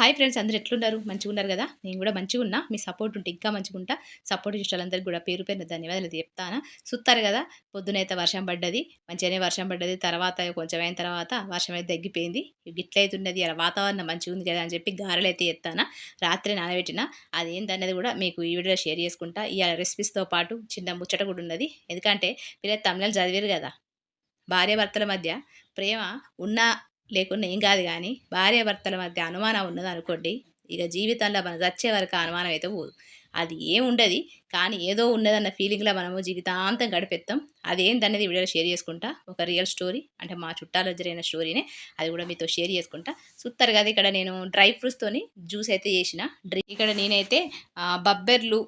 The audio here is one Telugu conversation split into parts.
హాయ్ ఫ్రెండ్స్ అందరు ఎట్లున్నారు? మంచిగా ఉన్నారు కదా? నేను కూడా మంచిగా ఉన్నా. మీ సపోర్ట్ ఉంటే ఇంకా మంచిగా ఉంటా. సపోర్ట్ చేసే కూడా పేరు పేరు ధన్యవాదాలు చెప్తాను. సుత్తారు కదా? పొద్దునైతే వర్షం పడ్డది. మంచిగానే వర్షం పడ్డది. తర్వాత కొంచెం అయిన తర్వాత వర్షం అయితే తగ్గిపోయింది. గిట్లయితున్నది అలా వాతావరణం మంచిగా ఉంది కదా అని చెప్పి గారెలు అయితే ఎత్తాను రాత్రి నానబెట్టిన. అది ఏంటన్నది కూడా మీకు ఈ వీడియోలో షేర్ చేసుకుంటా. ఈ రెసిపీస్తో పాటు చిన్న ముచ్చట కూడా ఉన్నది. ఎందుకంటే పిల్లలు తమిళ చదివారు కదా? భార్యాభర్తల మధ్య ప్రేమ ఉన్న లేకుండా ఏం కాదు కానీ భార్యాభర్తల మధ్య అనుమానం ఉన్నది అనుకోండి ఇక జీవితంలో మనం చచ్చే వరకు అనుమానం అయితే పోదు. అది ఏం ఉండదు కానీ ఏదో ఉన్నదన్న ఫీలింగ్లో మనము జీవితాంతం గడిపెత్తాం. అదేందనేది వీడియోలో షేర్ చేసుకుంటా. ఒక రియల్ స్టోరీ అంటే మా చుట్టాలు జరిగిన స్టోరీనే అది కూడా మీతో షేర్ చేసుకుంటా. చూస్తారు కదా ఇక్కడ నేను డ్రై ఫ్రూట్స్తోని జ్యూస్ అయితే చేసిన. డ్రై ఇక్కడ నేనైతే బబ్బెర్లు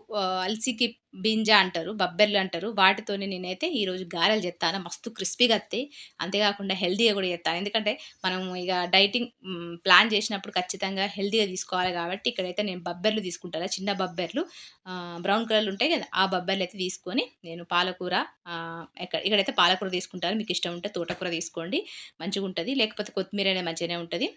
అల్సికి బింజ అంటారు బబ్బెర్లు అంటారు. వాటితోనే నేనైతే ఈరోజు గారెలు చేస్తాను మస్తు క్రిస్పీగా వస్తాయి అంతేకాకుండా హెల్తీగా కూడా చేస్తాను ఎందుకంటే మనం ఇక డైటింగ్ ప్లాన్ చేసినప్పుడు ఖచ్చితంగా హెల్తీగా తీసుకోవాలి కాబట్టి ఇక్కడైతే నేను బబ్బెర్లు తీసుకుంటాను. చిన్న బబ్బెర్లు. బ్రౌన్ కలర్లు ఉంటాయి కదా ఆ బబ్బెర్లు అయితే తీసుకొని నేను పాలకూర ఎక్కడ ఇక్కడైతే పాలకూర తీసుకుంటారు మీకు ఇష్టం ఉంటే తోటకూర తీసుకోండి. మంచిగా ఉంటుంది లేకపోతే కొత్తిమీర అనేది మంచిగానే ఉంటుంది.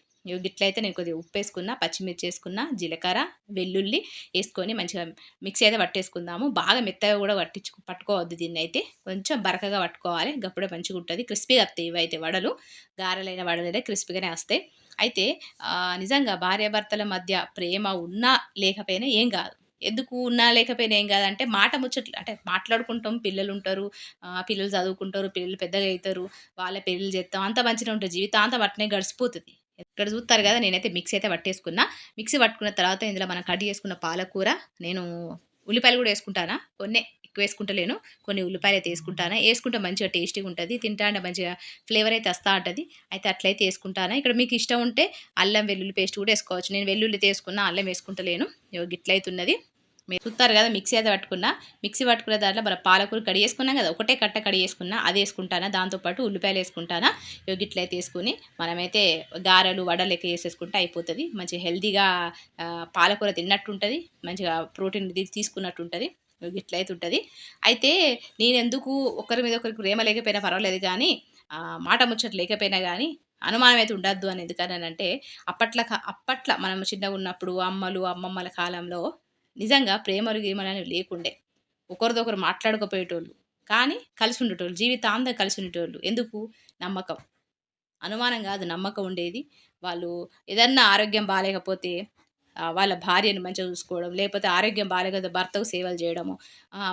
గిట్లయితే నేను కొద్దిగా ఉప్పు వేసుకున్న పచ్చిమిర్చి వేసుకున్న జీలకర్ర వెల్లుల్లి వేసుకొని మంచిగా మిక్సీ అయితే పట్టేసుకుందాము. బాగా మెత్తగా కూడా పట్టించు పట్టుకోవద్దు దీన్ని అయితే కొంచెం బరకగా పట్టుకోవాలి. గప్పుడే మంచిగా ఉంటుంది. క్రిస్పీగా వస్తాయి ఇవైతే వడలు. గారెలైన వడలైతే క్రిస్పీగానే వస్తాయి. అయితే నిజంగా భార్యాభర్తల మధ్య ప్రేమ ఉన్నా లేకపోయినా ఏం కాదు. ఎందుకు ఉన్నా లేకపోయినా ఏం కాదంటే మాట ముచ్చట్లు అంటే మాట్లాడుకుంటాం పిల్లలు ఉంటారు పిల్లలు చదువుకుంటారు పిల్లలు పెద్దగా అవుతారు వాళ్ళ పెళ్ళిళ్ళు చేస్తాం అంత మంచిగా ఉంటుంది జీవితాంతం అట్నే గడిచిపోతుంది ఇక్కడ చూస్తారు కదా నేనైతే మిక్సీ అయితే పట్టేసుకున్నా. మిక్సీ పట్టుకున్న తర్వాత ఇందులో మనం కట్ చేసుకున్న పాలకూర నేను ఉల్లిపాయలు కూడా వేసుకుంటానా? కొన్ని ఎక్కువ వేసుకుంటలేను. కొన్ని ఉల్లిపాయలు అయితే వేసుకుంటానా? వేసుకుంటే మంచిగా టేస్టీగా ఉంటుంది తింటా అంటే మంచిగా ఫ్లేవర్ అయితే వస్తూ ఉంటుంది. అయితే అట్లయితే వేసుకుంటానా? ఇక్కడ మీకు ఇష్టం ఉంటే అల్లం వెల్లుల్లి పేస్ట్ కూడా వేసుకోవచ్చు. నేను వెల్లుల్లి తీసుకున్న అల్లం వేసుకుంటలేను. గిట్లయితున్నది మీరు చూస్తారు కదా మిక్సీ అయితే పట్టుకున్నా. మిక్సీ పట్టుకున్న దాంట్లో మన పాలకూర కడి చేసుకున్నాం కదా ఒకటే కట్ట కడి వేసుకున్నా అది వేసుకుంటానా దాంతోపాటు ఉల్లిపాయలు వేసుకుంటానా అయితే వేసుకుని మనమైతే గారెలు వడలు లెక్క చేసేసుకుంటే అయిపోతుంది. మంచి హెల్దీగా పాలకూర తిన్నట్టు ఉంటుంది మంచిగా ప్రోటీన్ తీసుకున్నట్టు ఉంటుంది ఇట్లయితే ఉంటుంది. అయితే నేను ఎందుకు ఒకరి మీద ఒకరికి ప్రేమ లేకపోయినా పర్వాలేదు కానీ మాట ముచ్చట లేకపోయినా కానీ అనుమానం అయితే ఉండద్దు అని ఎందుకనంటే అప్పట్లో అప్పట్లో మనం చిన్నగా ఉన్నప్పుడు అమ్మలు అమ్మమ్మల కాలంలో నిజంగా ప్రేమలు గీమలు లేకుండే. ఒకరిదొకరు మాట్లాడుకోపోయేటోళ్ళు. కానీ కలిసి ఉండేటోళ్ళు జీవితాంతం కలిసి ఉండేటోళ్ళు ఎందుకు? నమ్మకం. అనుమానం కాదు నమ్మకం ఉండేది. వాళ్ళు ఏదన్నా ఆరోగ్యం బాగాలేకపోతే వాళ్ళ భార్యను మంచిగా చూసుకోవడం లేకపోతే ఆరోగ్యం బాగాలేకపోతే భర్తకు సేవలు చేయడము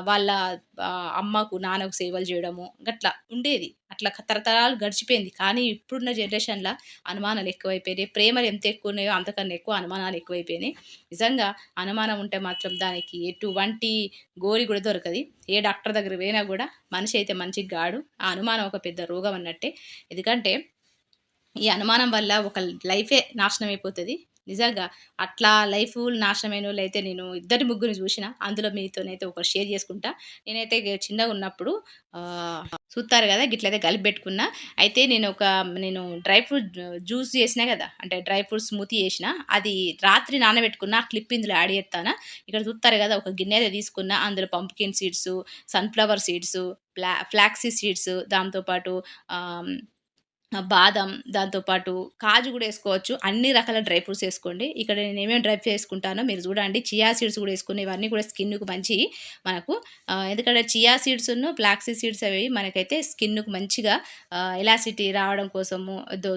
వాళ్ళ అమ్మకు నాన్నకు సేవలు చేయడము గట్లా ఉండేది. అట్లా తరతరాలు గడిచిపోయింది. కానీ ఇప్పుడున్న జనరేషన్లో అనుమానాలు ఎక్కువైపోయినాయి. ప్రేమలు ఎంత ఎక్కువ ఉన్నాయో అంతకన్నా ఎక్కువ అనుమానాలు ఎక్కువైపోయినాయి. నిజంగా అనుమానం ఉంటే మాత్రం దానికి ఎటువంటి గోరి కూడా దొరకది. ఏ డాక్టర్ దగ్గర పోయినా కూడా మనిషి అయితే మంచిగా గాడు. ఆ అనుమానం ఒక పెద్ద రోగం అన్నట్టే. ఎందుకంటే ఈ అనుమానం వల్ల ఒక లైఫే నాశనం అయిపోతుంది. నిజంగా అట్లా లైఫ్ నాశనమైన వాళ్ళు అయితే నేను ఇద్దరి ముగ్గురు చూసిన. అందులో మీతోనైతే ఒకరు షేర్ చేసుకుంటా. నేనైతే చిన్నగా ఉన్నప్పుడు చూస్తారు కదా గిట్లయితే కలిపి పెట్టుకున్నా. అయితే నేను ఒక నేను డ్రై ఫ్రూట్ జ్యూస్ చేసినా కదా అంటే డ్రై ఫ్రూట్ స్మూతీ చేసిన అది రాత్రి నానబెట్టుకున్న క్లిప్ ఇందులో యాడ్ చేస్తాను ఇక్కడ చూస్తారు కదా ఒక గిన్నె అయితే తీసుకున్న అందులో pumpkin seeds sunflower seeds flax flax seeds దాంతోపాటు బాదం దాంతోపాటు కాజు కూడా వేసుకోవచ్చు. అన్ని రకాల డ్రై ఫ్రూట్స్ వేసుకోండి. ఇక్కడ నేను ఏమేమి డ్రై ఫ్రూట్స్ వేసుకుంటానో మీరు చూడండి. చియా సీడ్స్ కూడా వేసుకుని ఇవన్నీ కూడా స్కిన్కు మంచి మనకు ఎందుకంటే చియా సీడ్స్ ఫ్లాక్సీ సీడ్స్ అవి మనకైతే స్కిన్కు మంచిగా ఎలాసిటీ రావడం కోసము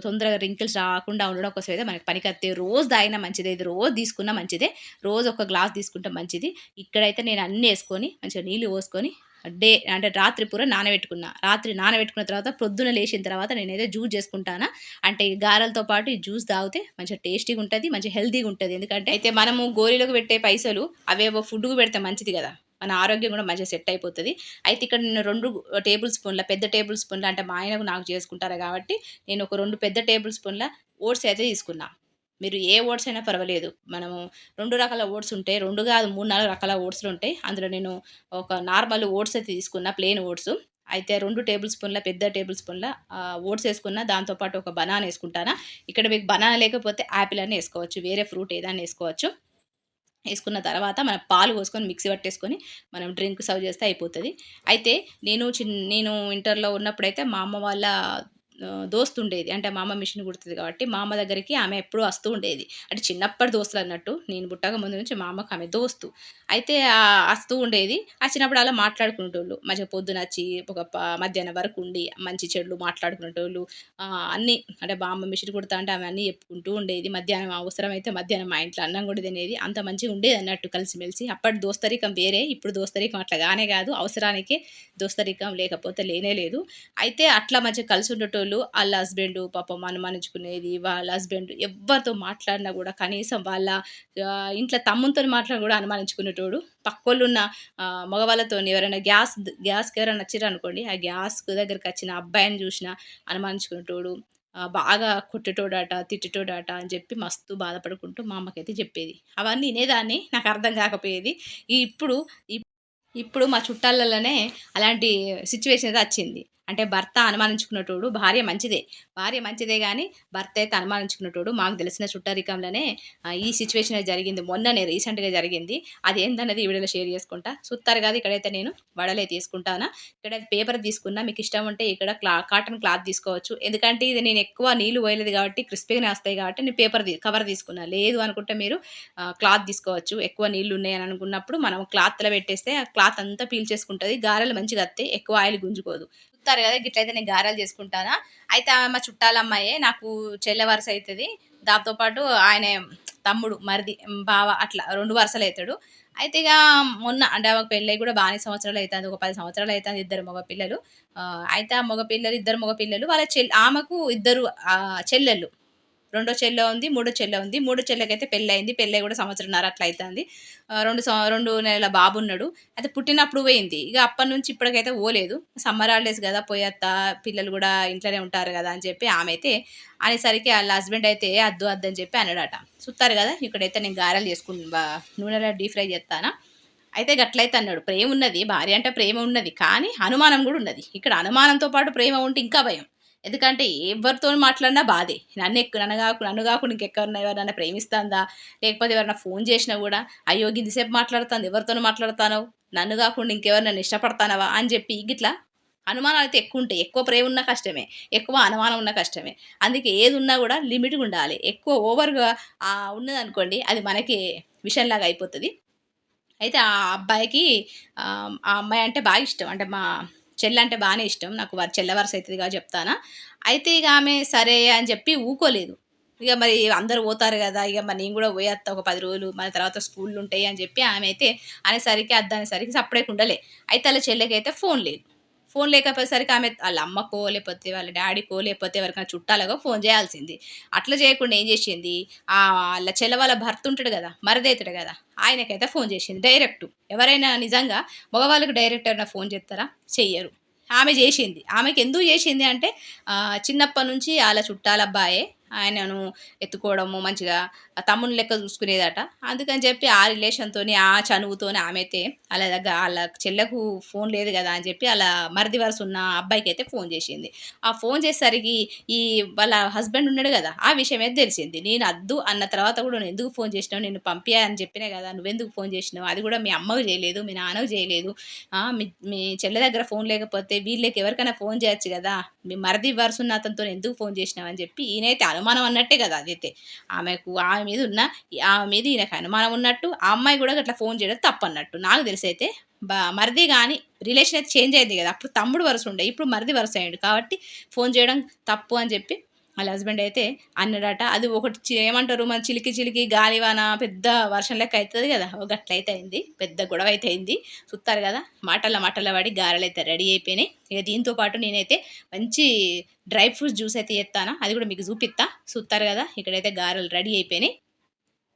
తొందరగా రింకిల్స్ రాకుండా ఉండడం కోసం అయితే మనకి పనికత్తే రోజు తాగినా మంచిదే. ఇది రోజు తీసుకున్నా మంచిదే. రోజు ఒక గ్లాస్ తీసుకుంటే మంచిది. ఇక్కడైతే నేను అన్నీ వేసుకొని మంచిగా నీళ్ళు పోసుకొని డే అంటే రాత్రి పూర నానబెట్టుకున్నా. రాత్రి నానబెట్టుకున్న తర్వాత పొద్దున లేచిన తర్వాత నేనైతే జ్యూస్ చేసుకుంటానా. అంటే ఈ గారెలతో పాటు ఈ జ్యూస్ తాగితే మంచిగా టేస్టీగా ఉంటుంది మంచిగా హెల్తీగా ఉంటుంది. ఎందుకంటే అయితే మనము గోరీలకు పెట్టే పైసలు అవేవో ఫుడ్కు పెడితే మంచిది కదా. మన ఆరోగ్యం కూడా మంచిగా సెట్ అయిపోతుంది. అయితే ఇక్కడ నేను రెండు టేబుల్ స్పూన్ల పెద్ద టేబుల్ స్పూన్ల అంటే మా ఆయనకు నాకు చేసుకుంటారు కాబట్టి నేను ఒక రెండు పెద్ద టేబుల్ స్పూన్ల ఓట్స్ అయితే తీసుకున్నా. మీరు ఏ ఓట్స్ అయినా పర్వాలేదు. మనము రెండు రకాల ఓట్స్ ఉంటాయి. రెండు కాదు మూడు నాలుగు రకాల ఓట్స్లు ఉంటాయి. అందులో నేను ఒక నార్మల్ ఓట్స్ అయితే తీసుకున్న ప్లెయిన్ ఓట్స్ అయితే రెండు టేబుల్ స్పూన్ల పెద్ద టేబుల్ స్పూన్ల ఓట్స్ వేసుకున్న దాంతోపాటు ఒక బనానా వేసుకుంటానా. ఇక్కడ మీకు బనానా లేకపోతే యాపిల్ అని వేసుకోవచ్చు. వేరే ఫ్రూట్ ఏదైనా వేసుకోవచ్చు. వేసుకున్న తర్వాత మనం పాలు పోసుకొని మిక్సీ పట్టేసుకొని మనం డ్రింక్ సర్వ్ చేస్తే అయిపోతుంది. అయితే నేను చిన్న నేను ఇంటర్లో ఉన్నప్పుడైతే మా అమ్మ వాళ్ళ దోస్తు ఉండేది. అంటే మా అమ్మ మిషన్ కుడుతది కాబట్టి, మా అమ్మ దగ్గరికి ఆమె ఎప్పుడూ వస్తూ ఉండేది. అంటే చిన్నప్పటి దోస్తులన్నట్టు. నేను పుట్టక ముందు నుంచి మా అమ్మకు ఆమె దోస్తు. అయితే వస్తూ ఉండేది. వచ్చినప్పుడు అలా మాట్లాడుకునేటోళ్ళు. మంచిగా పొద్దునచ్చి ఒక మధ్యాహ్నం వరకు ఉండి, మంచి చెడులు మాట్లాడుకునేటోళ్ళు. అన్నీ అంటే మా అమ్మ మిషన్ కుడతా అంటే ఆమె అన్నీ చెప్పుకుంటూ ఉండేది. మధ్యాహ్నం అవసరమైతే మధ్యాహ్నం మా ఇంట్లో అన్నం కూడా తినేది. అంత మంచిగా ఉండేది అన్నట్టు కలిసిమెలిసి. అప్పటి దోస్తరికం వేరే. ఇప్పుడు దోస్తరికం అట్లా కానే కాదు. అవసరానికే దోస్తరికం లేకపోతే లేనే లేదు. అయితే అట్లా మంచిగా కలిసి ఉండేటోళ్ళు. వాళ్ళ హస్బెండ్ పాపం అనుమానించుకునేది. వాళ్ళ హస్బెండ్ ఎవరితో మాట్లాడినా కూడా కనీసం వాళ్ళ ఇంట్లో తమ్మునితోని మాట్లాడి కూడా అనుమానించుకునేటోడు. పక్కోళ్ళున్న ఆహ్, మగవాళ్ళతోని ఎవరైనా గ్యాస్ గ్యాస్‌కి ఎవరైనా వచ్చారనుకోండి ఆ గ్యాస్ వచ్చిన అబ్బాయిని చూసినా అనుమానించుకునేటోడు. బాగా కొట్టేటోడాట తిట్టేటోడాట అని చెప్పి మస్తు బాధపడుకుంటూ మా అమ్మకైతే చెప్పేది. అవన్నీ వినేదాన్ని నాకు అర్థం కాకపోయేది. ఇప్పుడు ఇప్ ఇప్పుడు మా చుట్టాలలోనే అలాంటి సిచ్యువేషన్ అయితే వచ్చింది. అంటే భర్త అనుమానించుకునేటోడు భార్య మంచిదే. భార్య మంచిదే కానీ భర్త అయితే అనుమానించుకునేటోడు. మాకు తెలిసిన చుట్టరికంలోనే ఈ సిచ్యువేషన్ జరిగింది. మొన్ననే రీసెంట్‌గా జరిగింది. అది ఏందన్నది ఈ వీడియోలో షేర్ చేసుకుంటా. చూస్తారు కదా! ఇక్కడైతే నేను వడలే తీసుకుంటానా. ఇక్కడ పేపర్ తీసుకున్నా. మీకు ఇష్టం ఉంటే ఇక్కడ క్లా కాటన్ క్లాత్ తీసుకోవచ్చు. ఎందుకంటే ఇది నేను ఎక్కువ నీళ్ళు పోయలేదు కాబట్టి క్రిస్పీగానే వస్తాయి కాబట్టి నేను పేపర్ కవర్ తీసుకున్నా. లేదు అనుకుంటే మీరు క్లాత్ తీసుకోవచ్చు. ఎక్కువ నీళ్ళు ఉన్నాయని అనుకున్నప్పుడు మనం క్లాత్‌లో పెట్టేస్తే ఆ క్లాత్ అంతా పీల్చేసుకుంటుంది గారెలు మంచిగా వస్తాయి. ఎక్కువ ఆయిల్ గుంజుకోదు. చెప్తారు కదా! గిట్లయితే నేను గారాలు చేసుకుంటానా. అయితే ఆమె మా చుట్టాల అమ్మాయే. నాకు చెల్లె వరుస అవుతుంది దాంతో పాటు ఆయన తమ్ముడు, మరిది, బావ అట్లా రెండు వరుసలు అవుతాడు అయితే ఇక మొన్న అంటే ఆమెకు పెళ్ళై కూడా బానే సంవత్సరాలు అవుతుంది ఒక పది సంవత్సరాలు అవుతుంది ఇద్దరు మగ పిల్లలు. అయితే ఆ మగ పిల్లలు ఇద్దరు మగ పిల్లలు వాళ్ళ చెల్ ఆమెకు ఇద్దరు చెల్లెళ్ళు. రెండో చెల్లె ఉంది. మూడో చెల్లె ఉంది. మూడో చెల్లెకైతే పెళ్ళి అయింది పెళ్ళి కూడా సంవత్సరంన్నర అట్లా అవుతుంది రెండు రెండు నెలల బాబు ఉన్నాడు అయితే పుట్టినప్పుడు పోయింది. ఇక అప్పటి నుంచి ఇప్పటికైతే పోలేదు. సమ్మర్ హాలిడేస్ కదా పోయేత్త పిల్లలు కూడా ఇంట్లోనే ఉంటారు కదా అని చెప్పి ఆమె అయితే అనేసరికి వాళ్ళ హస్బెండ్ అయితే అద్దు అద్దు అని చెప్పి అన్నాడట. చూస్తారు కదా ఇక్కడైతే నేను గారెలు చేసుకుని నూనెలో డీప్ ఫ్రై చేస్తానా అయితే గట్లయితే అన్నాడు. ప్రేమ ఉన్నది భార్య అంటే ప్రేమ ఉన్నది. కానీ అనుమానం కూడా ఉన్నది. ఇక్కడ అనుమానంతో పాటు ప్రేమ ఉంటే ఇంకా భయం. ఎందుకంటే ఎవరితో మాట్లాడినా బాధే. నన్ను ఎక్కు నన్ను కాకు నన్ను కాకుండా ఇంకెవరిని ఎవరైనా ప్రేమిస్తుందా లేకపోతే ఎవరైనా ఫోన్ చేసినా కూడా అయ్యో! ఇంతసేపు మాట్లాడుతుంది ఎవరితో మాట్లాడతానో నన్ను కాకుండా ఇంకెవరు నన్ను ఇష్టపడతానవా? అని చెప్పి ఇట్లా అనుమానాలు అయితే ఎక్కువ ఉంటాయి ఎక్కువ ప్రేమ ఉన్న కష్టమే. ఎక్కువ అనుమానం ఉన్నా కష్టమే. అందుకే ఏదున్నా లిమిట్గా ఉండాలి ఎక్కువ ఓవర్‌గా ఉన్నదనుకోండి అది మనకి విషయంలాగా అయిపోతుంది అయితే ఆ అబ్బాయికి ఆ అమ్మాయి అంటే బాగా ఇష్టం. అంటే మా చెల్లంటే బాగానే ఇష్టం. నాకు వ చెల్ల వరుస అవుతుందిగా చెప్తానా. అయితే ఇక ఆమె సరే అని చెప్పి ఊకోలేదు. ఇక మరి అందరూ పోతారు కదా ఇక మరి నేను కూడా పోయేస్తా ఒక పది రోజులు. మన తర్వాత స్కూల్లుంటాయి అని చెప్పి ఆమె అయితే అనేసరికి అద్దనేసరికి సపరేట్ ఉండలే. అయితే ఆళ్ళ చెల్లెకైతే ఫోన్ లేదు. ఫోన్ లేకపోయేసరికి ఆమె వాళ్ళ అమ్మకో, లేకపోతే వాళ్ళ డాడీకో లేకపోతే ఎవరికైనా చుట్టాలకో ఫోన్ చేయాల్సింది. అట్లా చేయకుండా ఏం చేసింది, వాళ్ళ ఆళ్ళ వాళ్ళ భర్త ఉంటాడు కదా మరదవుతాడు కదా ఆయనకైతే ఫోన్ చేసింది డైరెక్ట్. ఎవరైనా నిజంగా మగవాళ్ళకి డైరెక్ట్ ఎవరైనా ఫోన్ చేస్తారా చెయ్యరు. ఆమె చేసింది ఆమెకి ఎందుకు చేసింది అంటే చిన్నప్పటి నుంచి ఆళ్ళ చుట్టాలబ్బాయే ఆయనను ఎత్తుకోవడము మంచిగా తమ్ముని లెక్క చూసుకునేదట. అందుకని చెప్పి ఆ రిలేషన్‌తోని, ఆ చనువుతోని ఆమె అయితే అలా దగ్గర వాళ్ళ చెల్లెకు ఫోన్ లేదు కదా అని చెప్పి అలా మరిది వరుస ఉన్న అబ్బాయికైతే ఫోన్ చేసింది ఆ ఫోన్ చేసేసరికి ఈ వాళ్ళ హస్బెండ్ ఉన్నాడు కదా ఆ విషయం అయితే తెలిసింది. నేను అద్దు అన్న తర్వాత కూడా ఎందుకు ఫోన్ చేసినావు? నేను పంపియ్య అని చెప్పినా కదా నువ్వెందుకు ఫోన్ చేసినావు? అది కూడా మీ అమ్మకు చేయలేదు. మీ నాన్నకు చేయలేదు. మీ మీ చెల్లె దగ్గర ఫోన్ లేకపోతే వీళ్ళకి ఎవరికైనా ఫోన్ చేయొచ్చు కదా మీ మరిది వరుసున్న అతనితో ఎందుకు ఫోన్ చేసినావు? అని చెప్పి ఈయనైతే అనుమానం అన్నట్టే కదా అదైతే. ఆమెకు ఆమె మీద ఉన్న ఆమె మీద ఈయనకు అనుమానం ఉన్నట్టు, ఆ అమ్మాయి కూడా అట్లా ఫోన్ చేయడం తప్పన్నట్టు. నాకు తెలిసైతే బా మరిది కానీ రిలేషన్ అయితే చేంజ్ అయింది కదా అప్పుడు తమ్ముడు వరుస ఉండే. ఇప్పుడు మరిది వరుస అయ్యాడు కాబట్టి ఫోన్ చేయడం తప్పు అని చెప్పి వాళ్ళ హస్బెండ్ అయితే అన్నాడట. అది ఒకటి ఏమంటారు మన చిలికి చిలికి గాలివాన పెద్ద వర్షం లెక్క అవుతుంది కదా ఒక అట్లయితే అయింది. పెద్ద గొడవ అయితే అయింది. చూత్తారు కదా మాటల మాటల్లో పడి అయితే రెడీ అయిపోయినాయి. ఇక దీంతో పాటు నేనైతే మంచి డ్రై ఫ్రూట్స్ జ్యూస్ అయితే చేత్తానా. అది కూడా మీకు చూపిస్తా చూస్తారు కదా ఇక్కడైతే గారెలు రెడీ అయిపోయినాయి.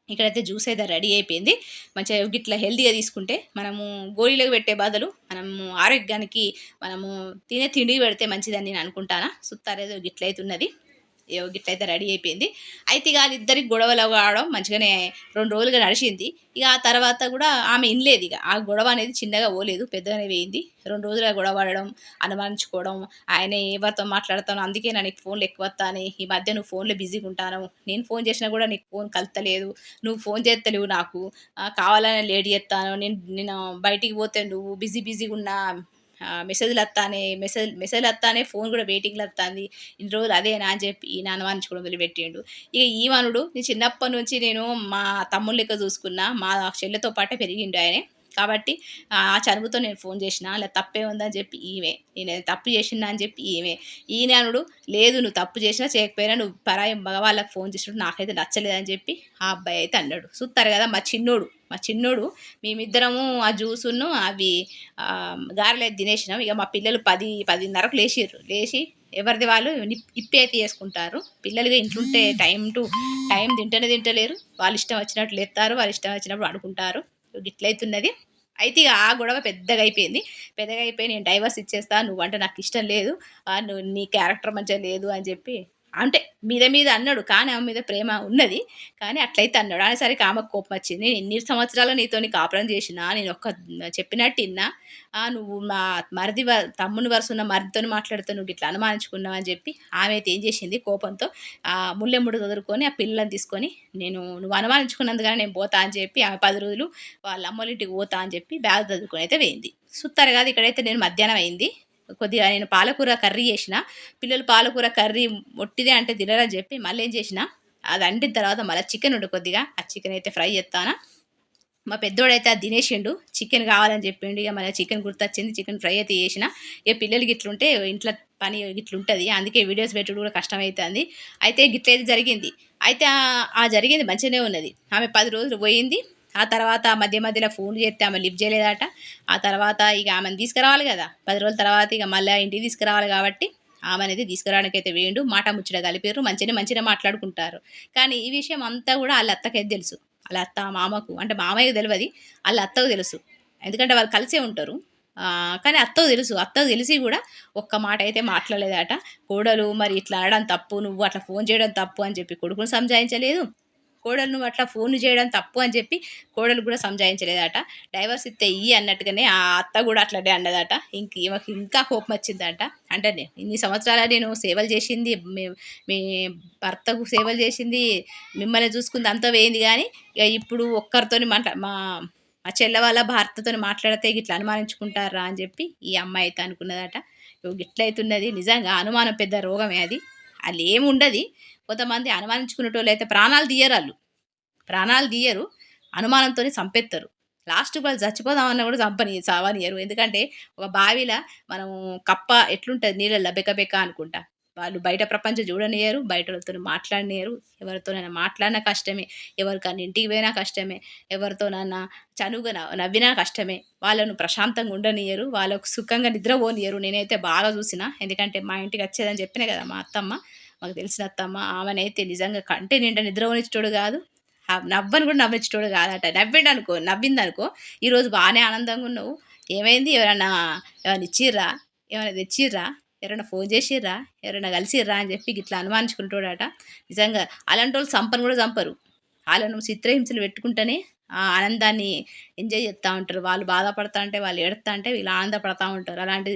ఇక్కడైతే జ్యూస్ అయితే రెడీ అయిపోయింది. మంచిగా గిట్లా హెల్తీగా తీసుకుంటే మనము గోళీలకు పెట్టే బదులు మనము ఆరోగ్యానికి మనము తినే తిండి పెడితే మంచిదని నేను అనుకుంటానా. చూత్తారేదో గిట్లయితున్నది. గిట్ల గిట్లయితే రెడీ అయిపోయింది. అయితే ఇక వాళ్ళిద్దరికి గొడవలు కావడం మంచిగానే రెండు రోజులుగా నడిచింది. ఇక ఆ తర్వాత కూడా ఆమె ఇనలేదు ఇక ఆ గొడవ అనేది చిన్నగా పోలేదు. పెద్దగానే పోయింది. 2 రోజులుగా గొడవ పడడం, అనుమానించుకోవడం, ఆయన ఎవరితో మాట్లాడతాను అందుకే నా నీకు ఫోన్‌లు వస్తాను ఈ మధ్య నువ్వు ఫోన్‌లో బిజీగా ఉంటాను నేను ఫోన్ చేసినా కూడా నీకు ఫోన్ కలుత్తలేదు. నువ్వు ఫోన్ చేత్తలేవు నాకు. కావాలనే లేట్ చేస్తాను నేను నేను బయటికి పోతే నువ్వు బిజీ బిజీగా ఉన్నా మెసేజ్లు వస్తానే మెసేజ్ మెసేజ్లు వస్తానే ఫోన్ కూడా వెయిటింగ్లో వస్తుంది ఇన్ని రోజులు అదేనా అని చెప్పి ఈ ఈయన కూడా వదిలిపెట్టిండు. ఇక ఈవనుడు నేను చిన్నప్పటి నుంచి నేను మా తమ్ముళ్ళ లెక్క చూసుకున్నా మా చెల్లెతో పాటే పెరిగిండు ఆయనే. కాబట్టి ఆ చనువుతో నేను ఫోన్ చేసిన? అలా తప్పే ఉందని చెప్పి ఈమె నేను తప్పు చేసిన అని చెప్పి ఈమె ఈయననుడు లేదు నువ్వు తప్పు చేసినా చేయకపోయినా నువ్వు పరాయి మగవాళ్ళకి ఫోన్ చేసినప్పుడు నాకైతే నచ్చలేదని చెప్పి ఆ అబ్బాయి అయితే అన్నాడు. చూస్తారు కదా మా చిన్నోడు మా చిన్నోడు మేమిద్దరము ఆ జ్యూసును అవి గారెలు తినేసినాం. ఇక మా పిల్లలు పది పదిన్నరకు లేచిర్రు. లేచి ఎవరిది వాళ్ళు? ఇప్పి అయితే చేసుకుంటారు. పిల్లలుగా ఇంట్లుంటే టైం టు టైం తింటేనే తింటలేరు. వాళ్ళు ఇష్టం వచ్చినట్లు లేస్తారు వాళ్ళు ఇష్టం వచ్చినప్పుడు ఆడుకుంటారు ఇట్లయితున్నది. అయితే ఇక ఆ గొడవ పెద్దగా అయిపోయింది. పెద్దగా అయిపోయి నేను డైవర్స్ ఇచ్చేస్తా నువ్వంటే నాకు ఇష్టం లేదు నువ్వు నీ క్యారెక్టర్ మంచిగా లేదు అని చెప్పి అంటే మీద మీద అన్నాడు. కానీ ఆమె మీద ప్రేమ ఉన్నది. కానీ అట్లయితే అన్నాడు. అనేసరికి ఆమెకు కోపం వచ్చింది. నేను ఎన్ని సంవత్సరాలు నీతో కాపురం చేసిన నేను ఒక్క చెప్పినట్టు విన్నా నువ్వు మా మరిది తమ్ముని వరుస ఉన్న మరిదితో మాట్లాడుతూ నువ్వు ఇట్లా అనుమానించుకున్నావు అని చెప్పి ఆమె అయితే ఏం చేసింది? కోపంతో ఆ ముల్లెముడు చదువుకొని ఆ పిల్లల్ని తీసుకొని నేను నువ్వు అనుమానించుకున్నందుగానే నేను పోతా అని చెప్పి ఆమె పది రోజులు వాళ్ళ అమ్మోళ్ళింటికి పోతా అని చెప్పి బ్యాగ్ చదువుకొని అయితే వేయింది సుత్తారు కాదు ఇక్కడైతే నేను మధ్యాహ్నం అయింది. కొద్దిగా నేను పాలకూర కర్రీ చేసిన. పిల్లలు పాలకూర కర్రీ మొట్టిదే అంటే తినరని చెప్పి మళ్ళీ ఏం చేసిన? అది అంటిన తర్వాత మళ్ళీ చికెన్ ఉండు కొద్దిగా. ఆ చికెన్ అయితే ఫ్రై చేస్తానా. మా పెద్దోడైతే అది తినేసిండు. చికెన్ కావాలని చెప్పిండు. ఇక మళ్ళీ చికెన్ గుర్తొచ్చింది. చికెన్ ఫ్రై అయితే చేసిన. ఇక పిల్లలకి ఇట్లుంటే ఇంట్లో పని ఇట్లుంటుంది అందుకే వీడియోస్ పెట్టడం కూడా కష్టమవుతుంది అయితే గిట్లయితే జరిగింది. అయితే ఆ జరిగింది మంచిగానే ఉన్నది. ఆమె పది రోజులు పోయింది. ఆ తర్వాత మధ్య మధ్యలో ఫోన్ చేస్తే ఆమె లిఫ్ట్ చేయలేదట. ఆ తర్వాత ఇక ఆమెను తీసుకురావాలి కదా. పది రోజుల తర్వాత ఇక మళ్ళీ ఇంటికి తీసుకురావాలి కాబట్టి ఆమె అనేది తీసుకురావడానికి అయితే వేయండు. మాట ముచ్చట కలిపారు మంచిగా మంచిగా మాట్లాడుకుంటారు. కానీ ఈ విషయం అంతా కూడా వాళ్ళ అత్తకైతే తెలుసు. వాళ్ళ అత్త మామకు అంటే మామయ్యకు తెలియదు వాళ్ళ అత్తకు తెలుసు. ఎందుకంటే వాళ్ళు కలిసే ఉంటారు. కానీ అత్తకు తెలుసు. అత్తకు తెలిసి కూడా ఒక్క మాట అయితే మాట్లాడలేదట. కోడలు మరి ఇట్లా ఆడడం తప్పు. నువ్వు అట్లా ఫోన్ చేయడం తప్పు అని చెప్పి కొడుకును సంజాయించలేదు. కోడలు నువ్వు అట్లా ఫోన్ చేయడం తప్పు అని చెప్పి కోడలు కూడా సంజాయించలేదట. డైవర్స్ ఇస్తే ఇయ్యి అన్నట్టుగానే ఆ అత్త కూడా అట్లనే అన్నదట. ఇంక ఈమెకి ఇంకా కోపం వచ్చిందట. అంటే ఇన్ని సంవత్సరాల నేను సేవలు చేసింది మీ భర్తకు సేవలు చేసింది మిమ్మల్ని చూసుకుంది అంతా వేయింది కానీ ఇక ఇప్పుడు ఒక్కరితోని మాట్లా మా మా చెల్ల వాళ్ళ భర్తతో మాట్లాడితే ఇట్లా అనుమానించుకుంటారా అని చెప్పి ఈ అమ్మాయి అయితే అనుకున్నదట. ఇట్లయితున్నది నిజంగా అనుమానం పెద్ద రోగమే అది. అది ఏముండదు కొంతమంది అనుమానించుకునేటోళ్ళు అయితే ప్రాణాలు తీయరు వాళ్ళు. ప్రాణాలు తీయరు అనుమానంతో చంపెత్తారు. లాస్ట్ వాళ్ళు చచ్చిపోదామన్నా కూడా చంపని చావనియరు ఎందుకంటే ఒక బావిల మనం కప్ప ఎట్లుంటుంది నీళ్ళల్లో బెక్క బెక్క అనుకుంటా. వాళ్ళు బయట ప్రపంచం చూడనియరు బయటతో మాట్లాడనియరు ఎవరితోనైనా మాట్లాడినా కష్టమే ఎవరికైనా ఇంటికి పోయినా కష్టమే ఎవరితోనన్నా చనువుగా నవ్వినా కష్టమే. వాళ్ళను ప్రశాంతంగా ఉండనియరు వాళ్ళకు సుఖంగా నిద్రపోనియరు నేనైతే బాగా చూసిన. ఎందుకంటే మా ఇంటికి వచ్చేదని చెప్పిన కదా మా అత్తమ్మ మాకు తెలిసిన అత్తమ్మ ఆమెనైతే నిజంగా కంటే నిండా నిద్రపోనిచ్చేటోడు కాదు. నవ్వని కూడా నవ్వించేటోడు కాదట. నవ్విండు అనుకో నవ్వింది అనుకో ఈరోజు బాగానే ఆనందంగా ఉన్నావు. ఏమైంది? ఎవరన్నా ఏమైనా ఇచ్చిర్రా? ఏమైనా తెచ్చిర్రా? ఎవరైనా ఫోన్ చేసిర్రా? ఎవరైనా కలిసిర్రా అని చెప్పి ఇట్లా అనుమానించుకుంటాడట. నిజంగా అలాంటి వాళ్ళు చంపను కూడా చంపరు. వాళ్ళను చిత్రహింసలు పెట్టుకుంటేనే ఆ ఆనందాన్ని ఎంజాయ్ చేస్తూ ఉంటారు. వాళ్ళు బాధపడతా అంటే వాళ్ళు ఏడుతా అంటే వీళ్ళు ఆనందపడతా ఉంటారు. అలాంటి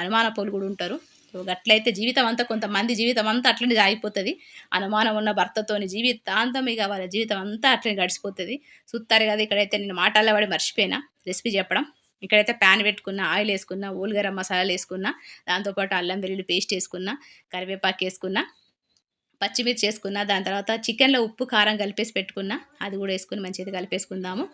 అనుమాన పోలు కూడా ఉంటారు. అట్లయితే జీవితం అంతా కొంతమంది జీవితం అంతా అట్లనే జాగిపోతుంది అనుమానం ఉన్న భర్తతోని జీవితాంతం ఇక వాళ్ళ జీవితం అంతా అట్లనే గడిచిపోతుంది. చూస్తారు కదా ఇక్కడైతే నేను మాటల్లో పడి మర్చిపోయినా. రెసిపీ చెప్పడం ఇక్కడైతే ప్యాన్ పెట్టుకున్న ఆయిల్ వేసుకున్న ఊలిగరం మసాలాలు వేసుకున్న దాంతోపాటు అల్లం వెల్లుల్లి పేస్ట్ వేసుకున్న కరివేపాకు వేసుకున్న పచ్చిమిర్చి వేసుకున్న దాని తర్వాత చికెన్లో ఉప్పు కారం కలిపేసి పెట్టుకున్న అది కూడా వేసుకుని మంచిగా కలిపేసుకుందాము.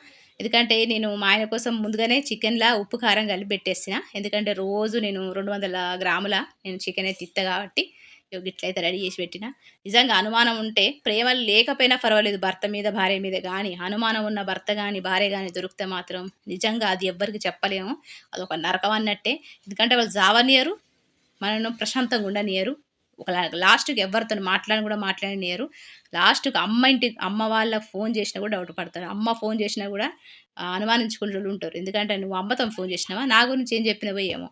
ఎందుకంటే నేను మా ఆయన కోసం ముందుగానే చికెన్లా ఉప్పు కారం కలిపి పెట్టేసిన. ఎందుకంటే రోజు నేను రెండు వందల గ్రాముల నేను చికెన్ అయితే తిత్త కాబట్టి ఇట్లయితే రెడీ చేసి పెట్టిన. నిజంగా అనుమానం ఉంటే ప్రేమ లేకపోయినా పర్వాలేదు భర్త మీద భార్య మీద కానీ అనుమానం ఉన్న భర్త కానీ భార్య కానీ దొరికితే మాత్రం నిజంగా అది ఎవ్వరికి చెప్పలేము. అదొక నరకం అన్నట్టే. ఎందుకంటే వాళ్ళు జావనియరు మనను ప్రశాంతంగా ఉండనియరు. ఒక లాస్ట్కి ఎవరితో మాట్లాడిన కూడా మాట్లాడినారు లాస్ట్కి అమ్మ ఇంటి అమ్మ వాళ్ళ ఫోన్ చేసినా కూడా డౌట్ పడతారు. అమ్మ ఫోన్ చేసినా కూడా అనుమానించుకునే వాళ్ళు ఉంటారు. ఎందుకంటే నువ్వు అమ్మతో ఫోన్ చేసినావా? నా గురించి ఏం చెప్పినవో ఏమో.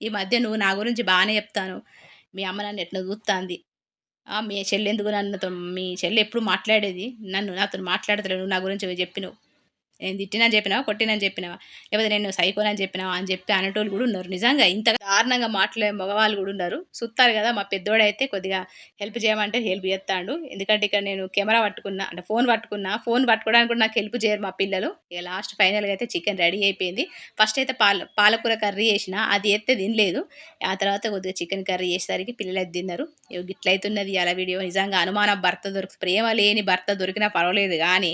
ఈ మధ్య నువ్వు నా గురించి బాగానే చెప్తాను. మీ అమ్మ నన్ను ఎట్లా చూస్తుంది మీ చెల్లి ఎందుకు నన్నుతో మీ చెల్లి ఎప్పుడు మాట్లాడేది? నన్ను నాతో మాట్లాడతలేవు నువ్వు నా గురించి చెప్పినావు నేను తిట్టినని చెప్పినావా కొట్టినని చెప్పినావా? లేకపోతే నేను సైకోనని చెప్పినావా అని చెప్పి అనేటోళ్ళు కూడా ఉన్నారు. నిజంగా ఇంత దారుణంగా మాట్లాడే మగవాళ్ళు కూడా ఉన్నారు. చూస్తారు కదా మా పెద్దోడైతే కొద్దిగా హెల్ప్ చేయమంటే హెల్ప్ చేస్తాడు. ఎందుకంటే ఇక్కడ నేను కెమెరా పట్టుకున్నా అంటే ఫోన్ పట్టుకున్నా ఫోన్ పట్టుకోవడానికి కూడా నాకు హెల్ప్ చేయరు మా పిల్లలు. ఇక లాస్ట్ ఫైనల్గా అయితే చికెన్ రెడీ అయిపోయింది. ఫస్ట్ అయితే పాల పాలకూర కర్రీ చేసిన అది ఎత్తే తినలేదు. ఆ తర్వాత కొద్దిగా చికెన్ కర్రీ చేసేసరికి పిల్లలు అయితే తిన్నారు. ఇగో గిట్లయితున్నది అలా వీడియో నిజంగా అనుమానం భర్త దొరికి ప్రేమ లేని భర్త దొరికినా పర్వాలేదు కానీ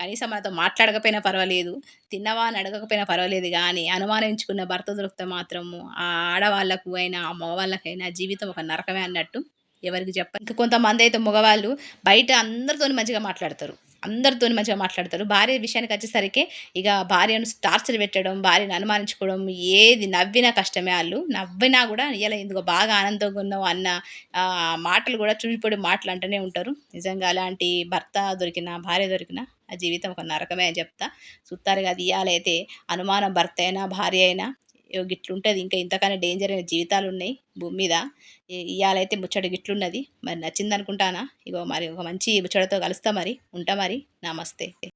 కనీసం మనతో మాట్లాడకపోయినా పర్వాలేదు తిన్నవా అని అడగకపోయినా పర్వాలేదు కానీ అనుమానించుకున్న భర్త దొరికితే మాత్రము ఆ ఆడవాళ్ళకు అయినా ఆ మగవాళ్ళకైనా జీవితం ఒక నరకమే అన్నట్టు ఎవరికి చెప్ప ఇంకా కొంతమంది అయితే మగవాళ్ళు బయట అందరితో మంచిగా మాట్లాడతారు. అందరితో మంచిగా మాట్లాడతారు. భార్య విషయానికి వచ్చేసరికి ఇక భార్యను టార్చర్ పెట్టడం భార్యను అనుమానించుకోవడం ఏది నవ్వినా కష్టమే వాళ్ళు. నవ్వినా కూడా ఇలా ఎందుకో బాగా ఆనందంగా ఉన్నావు అన్న మాటలు కూడా చుడిపొడి మాటలు అంటూనే ఉంటారు. నిజంగా అలాంటి భర్త దొరికిన భార్య దొరికిన ఆ జీవితం ఒక నరకమే అని చెప్తా. సుత్తారు కదా ఇవాళైతే అనుమానం భర్త అయినా భార్య అయినా గిట్లుంటుంది. ఇంకా ఇంతకన్నా డేంజర్ అయిన జీవితాలు ఉన్నాయి భూమి మీద. ఇవాళైతే ముచ్చట గిట్లున్నది. మరి నచ్చింది అనుకుంటానా ఇగో మరి ఒక మంచి ముచ్చటతో కలుస్తా మరి. ఉంటా మరి. నమస్తే.